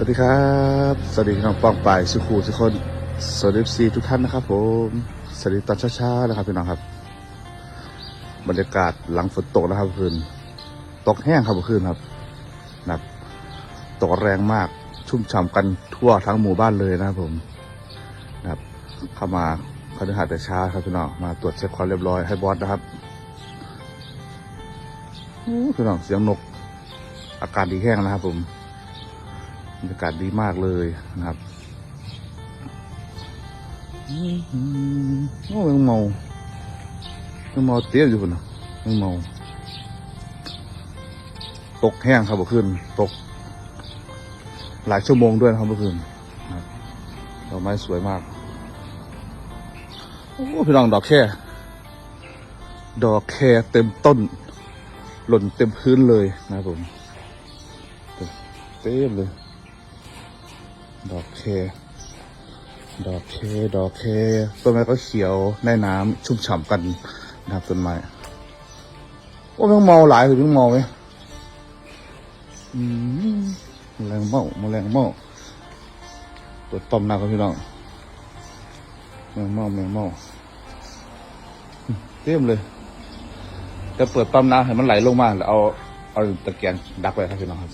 วัสดีครับ สวัสดีพี่น้องปองปายสุขูทุกคน สวัสดีซีทุกท่านนะครับผม สวัสดีตอนเช้าๆนะครับพี่น้องครับ บรรยากาศหลังฝนตกนะครับคืน ตกแห้งครับเมื่อคืนครับนับตกแรงมากชุ่มฉ่ำกันทั่วทั้งหมู่บ้านเลยนะครับผมนะครับเข้ามาพฤหัสแต่เช้าครับพี่น้องมาตรวจเช็คความเรียบร้อยให้บอสนะครับอู้พี่น้องเสียงนก อากาศดีแห้งนะครับผม บรรยากาศดีมากเลยนะครับอืมโอ้ยังเมายังเมาเตี้ยอยู่คนน่ะยังเมา ตกแห้งครับเมื่อคืนตก หลายชั่วโมงด้วยนะครับเมื่อคืนนะครับดอกไม้สวยมาก โอ้พี่น้องดอกแค่ ดอกแค่เต็มต้น หล่นเต็มพื้นเลยนะครับผม เต็มเลย ดอกเค ดอกเค ดอกเค ต้นไม้ก็เขียวในน้ำชุ่มฉ่ำกันนะครับต้นไม้ โอ้แมงเมาหลายคือแมงเมาไหมอืมแมลงเมาแมลงเมาเปิดต้มหน้าครับพี่น้องแมงเมาแมงเมาเต็มเลยจะเปิดปั๊มน้ำให้มันไหลลงมาแล้วเอาเอาตะเกียงดักไว้ครับพี่น้องครับ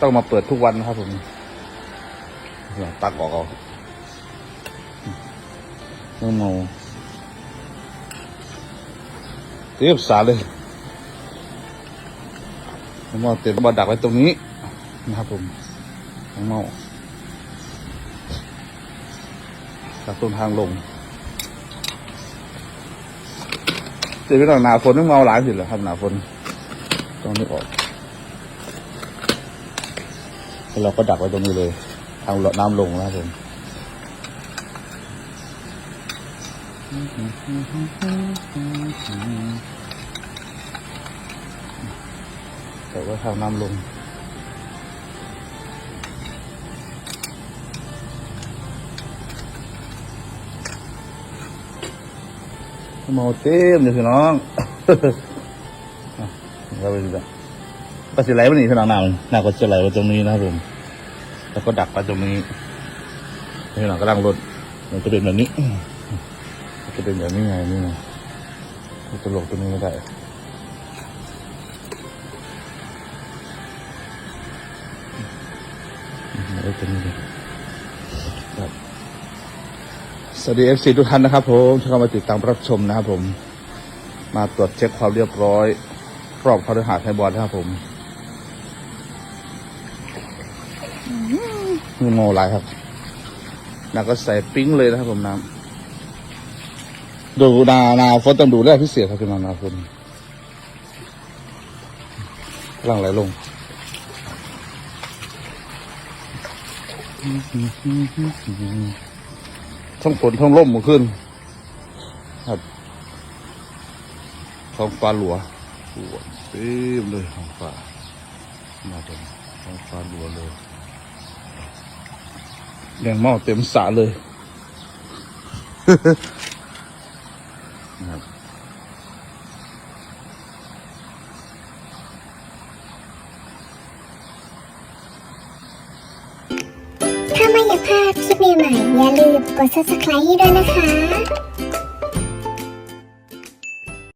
ต้องมาเปิดทุกวันนะครับผมตักออกเอาไม่เมาเรียบสาเลยไม่เมาเต็มบอดักไว้ตรงนี้นะครับผมเมาจากต้นทางลงเดี๋ยวไปหน่อยหนาฝนไม่เมาหลายสิเหรอครับหนาฝน ต้องนึกออกแล้วเราก็ดักไว้ตรงนี้เลยทางน้ำลงนะครับผมแต่ว่าทางน้ำลงเมาเต็มเลยพี่น้อง เราไปดูกันก็จะไหลมานีพี่น้องน้ำน้ำก็จะไหลมาตรงนี้นะครับผมแล้วก็ดักไปตรงนี้พี่น้องก็ลังรถมันจะเป็นแบบนี้จะเป็นแบบนี้ไงนี่ไงจะลงตรงนี้ไม่ได้เอาไว้ตรงนี้เลยครับสวัสดีเอฟซีทุกท่านนะครับผมที่เข้ามาติดตามรับชมนะครับผม มาตรวจเช็คความเรียบร้อย รอบพฤหัสไทยบอลนะครับผมมีโมลายครับแล้วก็ใส่ปิ้งเลยนะครับผมน้ำดูนานาฝนต้องดูแลพิเศษครับพี่น้องนาฝนกำลังไหลลงทั้งฝนทั้งลมมื่อคืนครับท้องฟ้าหลัว หลัวเต็มเลยท้องฟ้ามาตรงท้องฟ้าหลัวเลยแดงเมาเต็มสรเลยนะครับถ้าไม่อยากพลาดคลิปใหม่ๆอย่าลืมกด subscribe ด้วยนะคะ